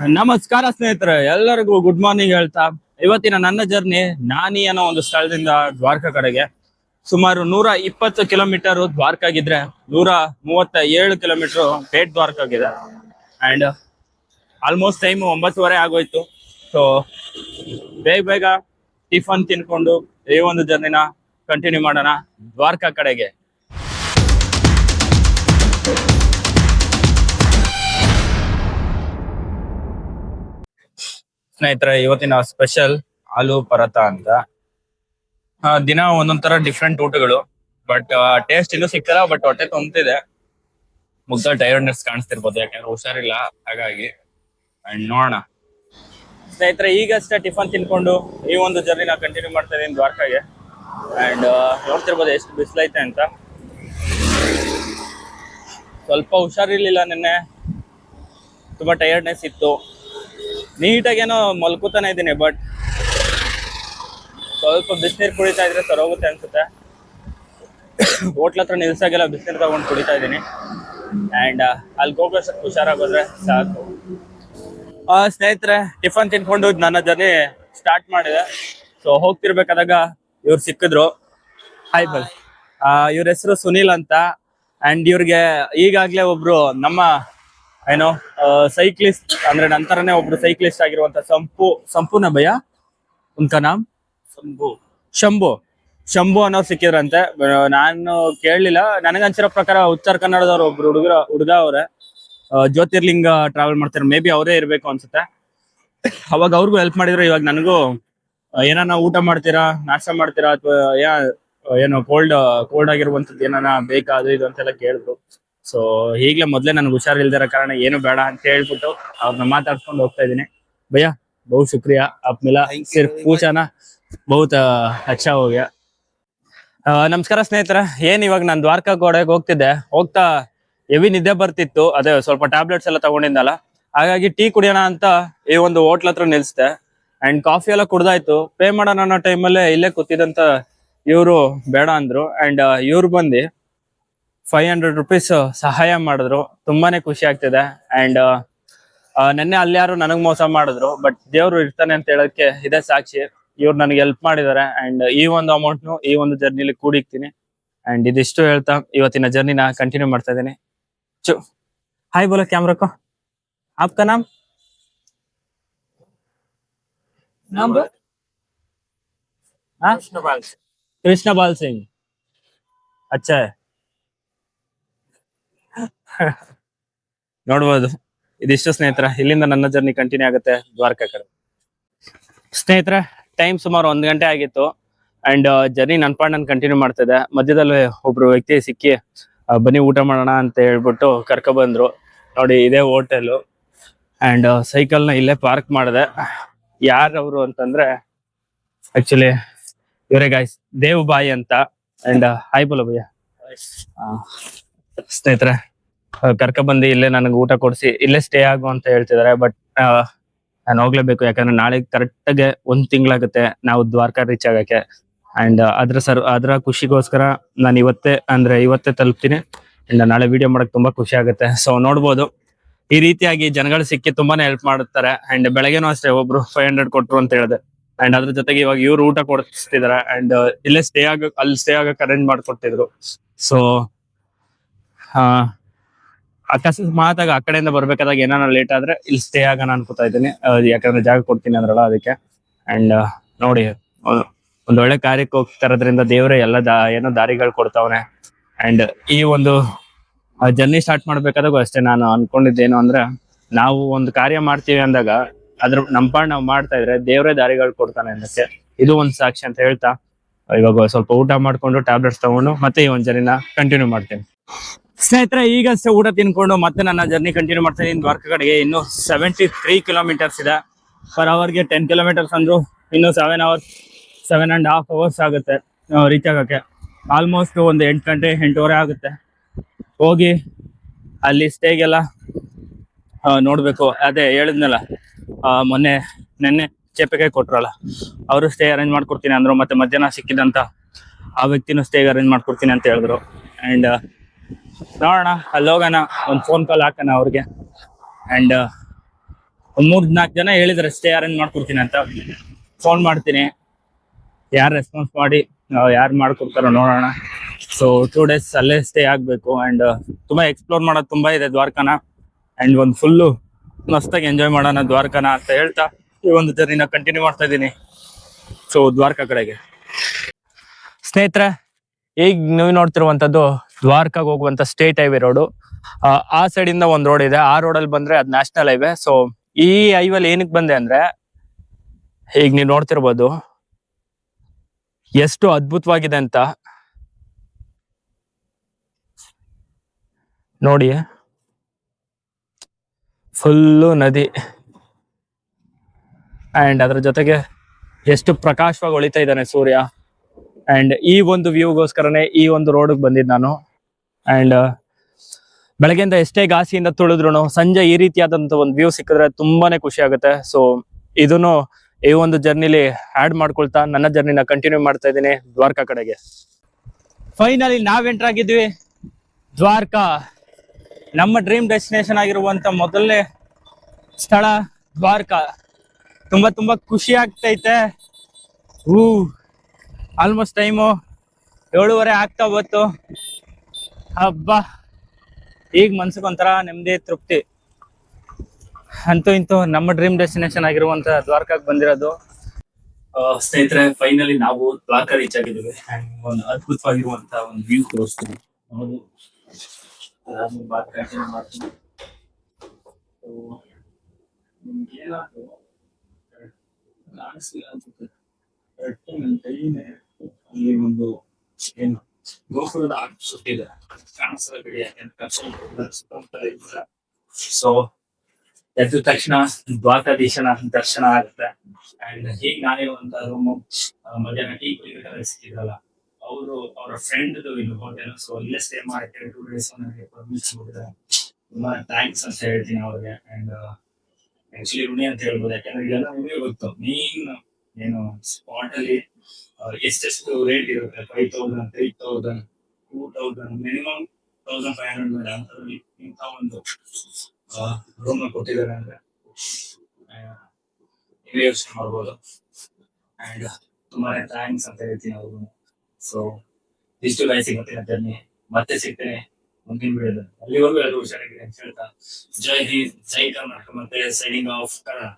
ನಮಸ್ಕಾರ ಸ್ನೇಹಿತರೆ, ಎಲ್ಲರಿಗೂ ಗುಡ್ ಮಾರ್ನಿಂಗ್ ಹೇಳ್ತಾ. ಇವತ್ತಿನ ನನ್ನ ಜರ್ನಿ ನಾನಿ ಅನ್ನೋ ಒಂದು ಸ್ಥಳದಿಂದ ದ್ವಾರಕಾ ಕಡೆಗೆ. ಸುಮಾರು ನೂರ ಇಪ್ಪತ್ತು ಕಿಲೋಮೀಟರ್ ದ್ವಾರಕಾಗಿದ್ರೆ, ನೂರ ಮೂವತ್ತ ಏಳು ಕಿಲೋಮೀಟರ್ ಪೇಟ್ ದ್ವಾರಕಾಗಿದೆ. ಅಂಡ್ ಆಲ್ಮೋಸ್ಟ್ ಟೈಮ್ ಒಂಬತ್ತುವರೆ ಆಗೋಯ್ತು. ಸೊ ಬೇಗ ಬೇಗ ಟಿಫನ್ ತಿನ್ಕೊಂಡು ಈ ಒಂದು ಜರ್ನಿನ ಕಂಟಿನ್ಯೂ ಮಾಡೋಣ ದ್ವಾರಕಾ ಕಡೆಗೆ. ಸ್ನೇಹಿತರೆ, ಇವತ್ತಿನ ಸ್ಪೆಷಲ್ ಆಲೂ ಪರತ ಅಂತ. ದಿನ ಒಂದೊಂದ್ ತರ ಡಿಫ್ರೆಂಟ್ ಊಟಗಳು ಬಟ್ ಟೇಸ್ಟ್ ಇನ್ನೂ ಸಿಗ್ತಾರ ಬಟ್ ಹೊಟ್ಟೆ ತುಂಬ್ತಿದೆ. ಮುಗ್ದ ಟೈರ್ಡ್ನೆಸ್ ಕಾಣಿಸ್ತಿರ್ಬೋದು, ಯಾಕಂದ್ರೆ ಹುಷಾರಿಲ್ಲ, ಹಾಗಾಗಿ. ಅಂಡ್ ನೋಡೋಣ. ಸ್ನೇಹಿತರೆ, ಈಗಷ್ಟೇ ಟಿಫನ್ ತಿನ್ಕೊಂಡು ಈ ಒಂದು ಜರ್ನಿ ಜರ್ನಿನ ಕಂಟಿನ್ಯೂ ಮಾಡ್ತಾ ಇದ್ದೀನಿ ದ್ವಾರಕಾಗೆ. ಅಂಡ್ ನೋಡ್ತಿರ್ಬೋದು ಎಷ್ಟು ಬಿಸಿಲೈತೆ ಅಂತ. ಸ್ವಲ್ಪ ಹುಷಾರಿರ್ಲಿಲ್ಲ ನಿನ್ನೆ. ತುಂಬಾ ಟೈರ್ಡ್ನೆಸ್ ಇತ್ತು. ನೀಟಾಗೇನೋ ಮಲ್ಕೋತಾನೆ ಇದ್ದೀನಿ ಬಟ್ ಸ್ವಲ್ಪ ಬಿಸಿನೀರು ಕುಡಿತಾ ಇದ್ರೆ ಸರೋಗುತ್ತೆ ಅನ್ಸುತ್ತೆ. ಹೋಟ್ಲ ಹತ್ರ ನಿಲ್ಸಾಗೆಲ್ಲ ಬಿಸಿನೀರು ತಗೊಂಡು ಕುಡಿತಾ ಇದ್ದೀನಿ. ಆ್ಯಂಡ್ ಅಲ್ಲಿ ಹೋಗೋ ಹುಷಾರಾಗೋದ್ರೆ ಸಾಕು. ಸ್ನೇಹಿತರೆ, ಟಿಫನ್ ತಿನ್ಕೊಂಡು ನನ್ನ ಜರ್ನಿ ಸ್ಟಾರ್ಟ್ ಮಾಡಿದೆ. ಸೊ ಹೋಗ್ತಿರ್ಬೇಕಾದಾಗ ಇವ್ರು ಸಿಕ್ಕಿದ್ರು. ಹಾಯ್ ಬಲ್ ಇವ್ರ ಹೆಸರು ಸುನೀಲ್ ಅಂತ. ಅಂಡ್ ಇವ್ರಿಗೆ ಈಗಾಗ್ಲೇ ಒಬ್ರು ನಮ್ಮ ಏನೋ ಸೈಕ್ಲಿಸ್ಟ್ ಅಂದ್ರೆ ನಂತರನೇ ಒಬ್ರು ಸೈಕ್ಲಿಸ್ಟ್ ಆಗಿರುವಂತ ಸಂಪು ಸಂಪೂರ್ಣ ಭಯ? ಉನ್ಕ ನಾಮ್? ಶಂಭು ಶಂಭು. ಶಂಭು ಅನ್ನೋರು ಸಿಕ್ಕಿದ್ರಂತೆ. ನಾನು ಕೇಳಲಿಲ್ಲ. ನನಗನ್ಸಿರೋ ಪ್ರಕಾರ ಉತ್ತರ ಕನ್ನಡದವ್ರು ಒಬ್ರು ಹುಡುಗರ ಹುಡುಗ ಅವ್ರೆ. ಜ್ಯೋತಿರ್ಲಿಂಗ ಟ್ರಾವೆಲ್ ಮಾಡ್ತಾರೆ. ಮೇ ಬಿ ಅವರೇ ಇರ್ಬೇಕು ಅನ್ಸುತ್ತೆ. ಅವಾಗ ಅವ್ರಿಗೂ ಹೆಲ್ಪ್ ಮಾಡಿದ್ರು. ಇವಾಗ ನನಗೂ ಏನಾನ ಊಟ ಮಾಡ್ತೀರಾ? ನಾಷ್ಟ ಮಾಡ್ತೀರಾ? ಅಥವಾ ಏನೋ ಕೋಲ್ಡ್ ಕೋಲ್ಡ್ ಆಗಿರುವಂತದ್ದು ಏನಾನ ಬೇಕಾ? ಅದು ಇದು ಅಂತೆಲ್ಲ ಕೇಳಿದ್ರು. ಸೊ ಈಗಲೇ ಮೊದಲೇ ನನಗೆ ಹುಷಾರಿಲ್ದಿರೋ ಕಾರಣ ಏನು ಬೇಡ ಅಂತ ಹೇಳ್ಬಿಟ್ಟು ಅವ್ರನ್ನ ಮಾತಾಡ್ಸ್ಕೊಂಡು ಹೋಗ್ತಾ ಇದ್ದೀನಿ. ಭಯ ಬಹು ಶುಕ್ರಿಯಾ. ಅಪ್ಮಿಲ ಮಿಲಾ ಪೂಜಾನ ಬಹುತ ಅಚ್ಚಾ ಹೋಗ್ಯ. ನಮಸ್ಕಾರ ಸ್ನೇಹಿತರ. ಏನ್ ಇವಾಗ ನಾನು ದ್ವಾರಕಾ ಗೋಡೆಗೆ ಹೋಗ್ತಿದ್ದೆ. ಹೋಗ್ತಾ ಎವಿ ನಿದ್ದೆ ಬರ್ತಿತ್ತು. ಅದೇ ಸ್ವಲ್ಪ ಟ್ಯಾಬ್ಲೆಟ್ಸ್ ಎಲ್ಲ ತಗೊಂಡಿದ್ದಲ್ಲ ಹಾಗಾಗಿ ಟೀ ಕುಡಿಯೋಣ ಅಂತ ಈ ಒಂದು ಹೋಟ್ಲ್ ಹತ್ರ ನಿಲ್ಸಿದೆ. ಅಂಡ್ ಕಾಫಿ ಎಲ್ಲ ಕುಡ್ದಾಯ್ತು. ಪೇ ಮಾಡೋಣ ಅನ್ನೋ ಟೈಮಲ್ಲೇ ಇಲ್ಲೇ ಕೂತಿದಂತ ಇವರು ಬೇಡ ಅಂದ್ರು. ಅಂಡ್ ಇವ್ರು ಬಂದು ಫೈವ್ ಹಂಡ್ರೆಡ್ ರುಪೀಸ್ ಸಹಾಯ ಮಾಡಿದ್ರು ತುಂಬಾನೇ ಖುಷಿ ಆಗ್ತಿದೆ ಅಂಡ್ ನೆನ್ನೆ ಅಲ್ಲಿ ಯಾರು ನನಗ್ ಮೋಸ ಮಾಡಿದ್ರು ಬಟ್ ದೇವ್ರು ಇರ್ತಾನೆ ಅಂತ ಹೇಳಕ್ಕೆ ಇದೇ ಸಾಕ್ಷಿ ಇವ್ರು ನನಗೆ ಹೆಲ್ಪ್ ಮಾಡಿದ್ದಾರೆ ಅಂಡ್ ಈ ಒಂದು ಅಮೌಂಟ್ ಈ ಒಂದು ಜರ್ನಿಲಿ ಕೂಡಿಕ್ತೀನಿ ಅಂಡ್ ಇದಿಷ್ಟು ಹೇಳ್ತಾ ಇವತ್ತಿನ ಜರ್ನಿನ ಕಂಟಿನ್ಯೂ ಮಾಡ್ತಾ ಇದ್ದೀನಿ ಚು ಹಾಯ್ ಬೋಲೋ ಕ್ಯಾಮ್ರಾ ಕೋ आपका नाम नाम बोल हाँ कृष्ण बाल सिंह अच्छा है ನೋಡ್ಬೋದು. ಇದಿಷ್ಟು ಸ್ನೇಹಿತರ. ಇಲ್ಲಿಂದ ನನ್ನ ಜರ್ನಿ ಕಂಟಿನ್ಯೂ ಆಗುತ್ತೆ ದ್ವಾರಕಾ ಕಡೆ ಸ್ನೇಹಿತರ ಟೈಮ್ ಸುಮಾರು ಒಂದ್ ಗಂಟೆ ಆಗಿತ್ತು. ಅಂಡ್ ಜರ್ನಿ ನನ್ನ ಪಾಡ್ ನಾನು ಕಂಟಿನ್ಯೂ ಮಾಡ್ತಿದ್ದೆ ಮಧ್ಯದಲ್ಲಿ ಒಬ್ರು ವ್ಯಕ್ತಿ ಸಿಕ್ಕಿ ಬನ್ನಿ ಊಟ ಮಾಡೋಣ ಅಂತ ಹೇಳ್ಬಿಟ್ಟು ಕರ್ಕೊ ಬಂದ್ರು. ನೋಡಿ ಇದೇ ಹೋಟೆಲ್ ಅಂಡ್ ಸೈಕಲ್ನ ಇಲ್ಲೇ ಪಾರ್ಕ್ ಮಾಡಿದೆ. ಯಾರವ್ರು ಅಂತಂದ್ರೆ ಆಕ್ಚುಲಿ ಇವರೇ ಗಾಯ್ಸ್ ದೇವ್ ಬಾಯಿ ಅಂತ ಅಂಡ್ ಹಾಯ್ ಬೋಲ ಭಯ್ಯ ಸ್ನೇಹಿತರೆ ಕರ್ಕ ಬಂದು ಇಲ್ಲೇ ನನಗೆ ಊಟ ಕೊಡಿಸಿ, ಇಲ್ಲೇ ಸ್ಟೇ ಆಗು ಅಂತ ಹೇಳ್ತಿದಾರೆ ಬಟ್ ನಾನು ಹೋಗ್ಲೇಬೇಕು, ಯಾಕಂದ್ರೆ ನಾಳೆ ಕರೆಕ್ಟ್ ಆಗಿ ಒಂದ್ ತಿಂಗಳಾಗುತ್ತೆ ನಾವು ದ್ವಾರಕಾ ರೀಚ್ ಆಗಕ್ಕೆ. ಅಂಡ್ ಅದ್ರ ಸರ್, ಅದ್ರ ಖುಷಿಗೋಸ್ಕರ ನಾನು ಇವತ್ತೇ, ಅಂದ್ರೆ ಇವತ್ತೇ ತಲುಪ್ತೀನಿ. ಅಂಡ್ ನಾಳೆ ವಿಡಿಯೋ ಮಾಡಕ್ ತುಂಬಾ ಖುಷಿ ಆಗುತ್ತೆ. ಸೊ ನೋಡ್ಬೋದು. ಈ ರೀತಿಯಾಗಿ ಜನಗಳು ಸಿಕ್ಕಿ ತುಂಬಾನೇ ಹೆಲ್ಪ್ ಮಾಡುತ್ತಾರೆ. ಅಂಡ್ ಬೆಳಗ್ಗೆನೂ ಅಷ್ಟೇ, ಒಬ್ರು ಫೈವ್ ಹಂಡ್ರೆಡ್ ಕೊಟ್ರು ಅಂತ ಹೇಳಿದೆ. ಅಂಡ್ ಅದ್ರ ಜೊತೆಗೆ ಇವಾಗ ಇವ್ರು ಊಟ ಕೊಡಿಸ್ತಿದಾರೆ. ಅಂಡ್ ಇಲ್ಲೇ ಸ್ಟೇ ಆಗ, ಅಲ್ಲಿ ಸ್ಟೇ ಆಗಕ್ಕೆ ಅರೇಂಜ್ ಮಾಡ್ಕೊಟ್ಟಿದ್ರು. ಸೊ ಅಕಸ್ಮಾತಾಗ ಆ ಕಡೆಯಿಂದ ಬರ್ಬೇಕಾದಾಗ ಏನಾನ ಲೇಟ್ ಆದ್ರೆ ಇಲ್ಲಿ ಸ್ಟೇ ಆಗೋಣ ಅನ್ಕೋತಾ ಇದ್ದೀನಿ. ಯಾಕಂದ್ರೆ ಜಾಗ ಕೊಡ್ತೀನಿ ಅಂದ್ರಲ್ಲ ಅದಕ್ಕೆ. ಅಂಡ್ ನೋಡಿ, ಒಂದ್- ಒಂದ್ ಒಳ್ಳೆ ಕಾರ್ಯಕ್ಕೆ ಹೋಗ್ತಾ ಇರೋದ್ರಿಂದ ದೇವ್ರೆ ಎಲ್ಲ ಏನೋ ದಾರಿಗಳು ಕೊಡ್ತಾವನೆ. ಅಂಡ್ ಈ ಒಂದು ಜರ್ನಿ ಸ್ಟಾರ್ಟ್ ಮಾಡ್ಬೇಕಾದಾಗ ಅಷ್ಟೇ ನಾನು ಅನ್ಕೊಂಡಿದ್ದೇನು ಅಂದ್ರೆ, ನಾವು ಒಂದು ಕಾರ್ಯ ಮಾಡ್ತೀವಿ ಅಂದಾಗ ಅದ್ರ, ನಮ್ಮ ಪಾಡ್ ನಾವು ಮಾಡ್ತಾ ಇದ್ರೆ ದೇವರೇ ದಾರಿಗಳು ಕೊಡ್ತಾನೆ ಅನ್ನಕ್ಕೆ ಇದು ಒಂದ್ ಸಾಕ್ಷಿ ಅಂತ ಹೇಳ್ತಾ, ಇವಾಗ ಸ್ವಲ್ಪ ಊಟ ಮಾಡ್ಕೊಂಡು ಟ್ಯಾಬ್ಲೆಟ್ಸ್ ತಗೊಂಡು ಮತ್ತೆ ಈ ಒಂದು ಜರ್ನಿನ ಕಂಟಿನ್ಯೂ ಮಾಡ್ತೀನಿ. ಸ್ನೇಹಿತರೆ ಈಗಷ್ಟೇ ಊಟ ತಿನ್ಕೊಂಡು ಮತ್ತೆ ನನ್ನ ಜರ್ನಿ ಕಂಟಿನ್ಯೂ ಮಾಡ್ತಾ ಇದ್ದೀನಿ. ದ್ವಾರಕ ಕಡೆಗೆ ಇನ್ನು ಸೆವೆಂಟಿ ತ್ರೀ ಕಿಲೋಮೀಟರ್ಸ್ ಇದೆ ಪರ್ ಅವರ್ಗೆ ಟೆನ್ ಕಿಲೋಮೀಟರ್ಸ್ ಅಂದ್ರು ಇನ್ನು seven hours seven and half hours ಆಗುತ್ತೆ ರೀಚ್ ಆಗೋಕ್ಕೆ. ಆಲ್ಮೋಸ್ಟ್ ಒಂದು ಎಂಟು ಗಂಟೆ, ಎಂಟೂವರೆ ಆಗುತ್ತೆ. ಹೋಗಿ ಅಲ್ಲಿ ಸ್ಟೇಗೆಲ್ಲ ನೋಡಬೇಕು. ಅದೇ ಹೇಳಿದ್ನಲ್ಲ ಮೊನ್ನೆ ನೆನ್ನೆ ಚೇಪೆಕಾಯಿ ಕೊಟ್ರಲ್ಲ, ಅವರು ಸ್ಟೇ ಅರೇಂಜ್ ಮಾಡ್ಕೊಡ್ತೀನಿ ಅಂದ್ರು, ಮತ್ತೆ ಮಧ್ಯಾಹ್ನ ಸಿಕ್ಕಿದಂತ ಆ ವ್ಯಕ್ತಿನೂ ಸ್ಟೇಗೆ ಅರೇಂಜ್ ಮಾಡ್ಕೊಡ್ತೀನಿ ಅಂತ ಹೇಳಿದ್ರು. ಅಂಡ್ ನೋಡೋಣ ಅಲ್ಲಿ ಹೋಗೋಣ ಒಂದು ಫೋನ್ ಕಾಲ್ ಹಾಕೋಣ ಅವ್ರಿಗೆ. ಅಂಡ್ ಒಂದ್ ಮೂರ್ ನಾಲ್ಕು ಜನ ಹೇಳಿದ್ರೆ ಸ್ಟೇ ಅರೇಂಜ್ ಮಾಡ್ಕೊಡ್ತೀನಿ ಅಂತ. ಫೋನ್ ಮಾಡ್ತೀನಿ. ಯಾರು ರೆಸ್ಪಾನ್ಸ್ ಮಾಡಿ ಯಾರು ಮಾಡ್ಕೊಡ್ತಾರೋ ನೋಡೋಣ. ಸೊ ಟೂ ಡೇಸ್ ಅಲ್ಲೇ ಸ್ಟೇ ಆಗ್ಬೇಕು. ಅಂಡ್ ತುಂಬಾ ಎಕ್ಸ್ಪ್ಲೋರ್ ಮಾಡೋದು ತುಂಬಾ ಇದೆ ದ್ವಾರಕಾನ. ಅಂಡ್ ಒಂದು ಫುಲ್ಲು ಮಸ್ತಾಗಿ ಎಂಜಾಯ್ ಮಾಡೋಣ ದ್ವಾರಕಾನ ಅಂತ ಹೇಳ್ತಾ ಈ ಒಂದು ಜರ್ನಿನ ಕಂಟಿನ್ಯೂ ಮಾಡ್ತಾ ಇದ್ದೀನಿ. ಸೊ ದ್ವಾರಕಾ ಕಡೆಗೆ. ಸ್ನೇಹಿತರೆ, ಈಗ ನೀವು ನೋಡ್ತಿರುವಂತದ್ದು ದ್ವಾರಕಾಗ್ ಹೋಗುವಂತ ಸ್ಟೇಟ್ ಹೈವೇ ರೋಡು. ಆ ಸೈಡ್ ಇಂದ ಒಂದ್ ರೋಡ್ ಇದೆ. ಆ ರೋಡ್ ಅಲ್ಲಿ ಬಂದ್ರೆ ಅದ್ ನ್ಯಾಷನಲ್ ಹೈವೇ ಸೊ ಈ ಹೈವಲ್ಲಿ ಏನಕ್ಕೆ ಬಂದೆ ಅಂದ್ರೆ, ಈಗ ನೀವು ನೋಡ್ತಿರ್ಬೋದು, ಎಷ್ಟು ಅದ್ಭುತವಾಗಿದೆ ಅಂತ. ನೋಡಿ, ಫುಲ್ಲು ನದಿ. ಅಂಡ್ ಅದ್ರ ಜೊತೆಗೆ ಎಷ್ಟು ಪ್ರಕಾಶವಾಗಿ ಹೊಳಿತಾ ಇದ್ದಾನೆ ಸೂರ್ಯ. ಅಂಡ್ ಈ ಒಂದು ವ್ಯೂಗೋಸ್ಕರನೇ ಈ ಒಂದು ರೋಡ್ ಬಂದಿದ್ದು ನಾನು. ಅಂಡ್ ಬೆಳಗ್ಗೆಯಿಂದ ಎಷ್ಟೇ ಗಾಸಿಯಿಂದ ತುಳಿದ್ರು ಸಂಜೆ ಈ ರೀತಿಯಾದಂತ ಒಂದು ವ್ಯೂ ಸಿಕ್ಕಿದ್ರೆ ತುಂಬಾನೇ ಖುಷಿ ಆಗುತ್ತೆ. ಸೊ ಇದನ್ನು ಈ ಒಂದು ಜರ್ನಿಲಿ ಆಡ್ ಮಾಡ್ಕೊಳ್ತಾ ನನ್ನ ಜರ್ನಿನ ಕಂಟಿನ್ಯೂ ಮಾಡ್ತಾ ಇದ್ದೀನಿ ದ್ವಾರಕಾ ಕಡೆಗೆ. ಫೈನಲಿ ನಾವ್ ಎಂಟರ್ ಆಗಿದ್ವಿ ದ್ವಾರಕಾ. ನಮ್ಮ ಡ್ರೀಮ್ ಡೆಸ್ಟಿನೇಷನ್ ಆಗಿರುವಂತ ಮೊದಲನೇ ಸ್ಥಳ ದ್ವಾರಕಾ. ತುಂಬಾ ತುಂಬಾ ಖುಷಿ ಆಗ್ತೈತೆ. ಹೂ ಆಲ್ಮೋಸ್ಟ್ ಟೈಮು ಏಳುವರೆ ಆಗ್ತಾ ಬಂತು ಹಬ್ಬ. ಈಗ ಮನ್ಸಿಗೆ ಒಂಥರ ನೆಮ್ಮದಿ, ತೃಪ್ತಿ. ಅಂತೂ ಇಂತೂ ನಮ್ಮ ಡ್ರೀಮ್ ಡೆಸ್ಟಿನೇಷನ್ ಆಗಿರುವಂತ ದ್ವಾರಕಾಗ್ ಬಂದಿರೋದು. ಸ್ನೇಹಿತರೆ ಫೈನಲಿ ನಾವು ದ್ವಾರಕಾ ರೀಚ್ ಆಗಿದ್ದೀವಿ. ಒಂದು ಅದ್ಭುತವಾಗಿರುವಂತ ಒಂದು ವ್ಯೂ ತೋರಿಸ್ತೀವಿ ಅಲ್ಲಿ ಒಂದು ಏನು ಗೋಪುರದ ಆರ್ಟ್ ಸುತ್ತಿದೆ ಕಾಣಿಸ್ತದೆ ಸೊ ಎದ್ದ ತಕ್ಷಣ ದ್ವಾರಕಾಧೀಶನ ದರ್ಶನ ಆಗುತ್ತೆ ಅಂಡ್ ಹೀಗ್ ನಾನೇ ಒಂದು ರೂಮ್ ಮಧ್ಯಾಹ್ನ ಟೀ ಕುಡಿಬೇಕಾದ್ರೆ ಸಿಕ್ಕಿದ್ರಲ್ಲ ಅವರು ಅವರ ಫ್ರೆಂಡ್ ಇದು ಹೋಟೆಲ್ ಸೊ ಇಲ್ಲೇ ಸ್ಟೇ ಮಾಡಿ ಟೂ ಡೇಸ್ ನನಗೆ ಪರ್ಮಿಷನ್ ಕೊಟ್ಟಿದ್ದಾರೆ ತುಂಬಾ ಥ್ಯಾಂಕ್ಸ್ ಅಂತ ಹೇಳ್ತೀನಿ ಅವ್ರಿಗೆ ಅಂಡ್ ಆಕ್ಚುಲಿ ಋಣಿ ಅಂತ ಹೇಳ್ಬೋದು ಯಾಕಂದ್ರೆ ಇದೆಲ್ಲ ನಿಮಗೆ ಗೊತ್ತು ಮೇನ್ ಏನು ಸ್ಪಾಟ್ ಅಲ್ಲಿ ಎಷ್ಟೆಷ್ಟು ರೇಟ್ ಇರುತ್ತೆ? Five thousand three thousand two thousand minimum thousand five hundred ಮೇಲೆ ಇಂಥ ಒಂದು ರೂಮ್ ಕೊಟ್ಟಿದ್ದಾರೆ ಅಂದ್ರೆ ನೀವೇ ಯೋಚನೆ ಮಾಡ್ಬೋದು. ಅಂಡ್ ತುಂಬಾನೇ ಥ್ಯಾಂಕ್ಸ್ ಅಂತ ಹೇಳ್ತೀನಿ ಅವರು. ಸೊ ಇಷ್ಟು ಗೈಸ್ ಸಿಗುತ್ತೆ ಜರ್ನಿ ಮತ್ತೆ ಸಿಗ್ತೇನೆ ಮುಂದಿನ ವಿಡಿಯೋದಲ್ಲಿ ಅಲ್ಲಿವರೆಗೂ ಎಲ್ಲರೂ ಹುಷಾರಾಗಿದೆ ಅಂತ ಹೇಳ್ತಾ, ಜೈ ಹಿಂದ್, ಜೈ ಕರ್ನಾಟಕ. ಮತ್ತೆ ಸೈನಿಂಗ್ ಆಫ್ ಕನ್ನಡ.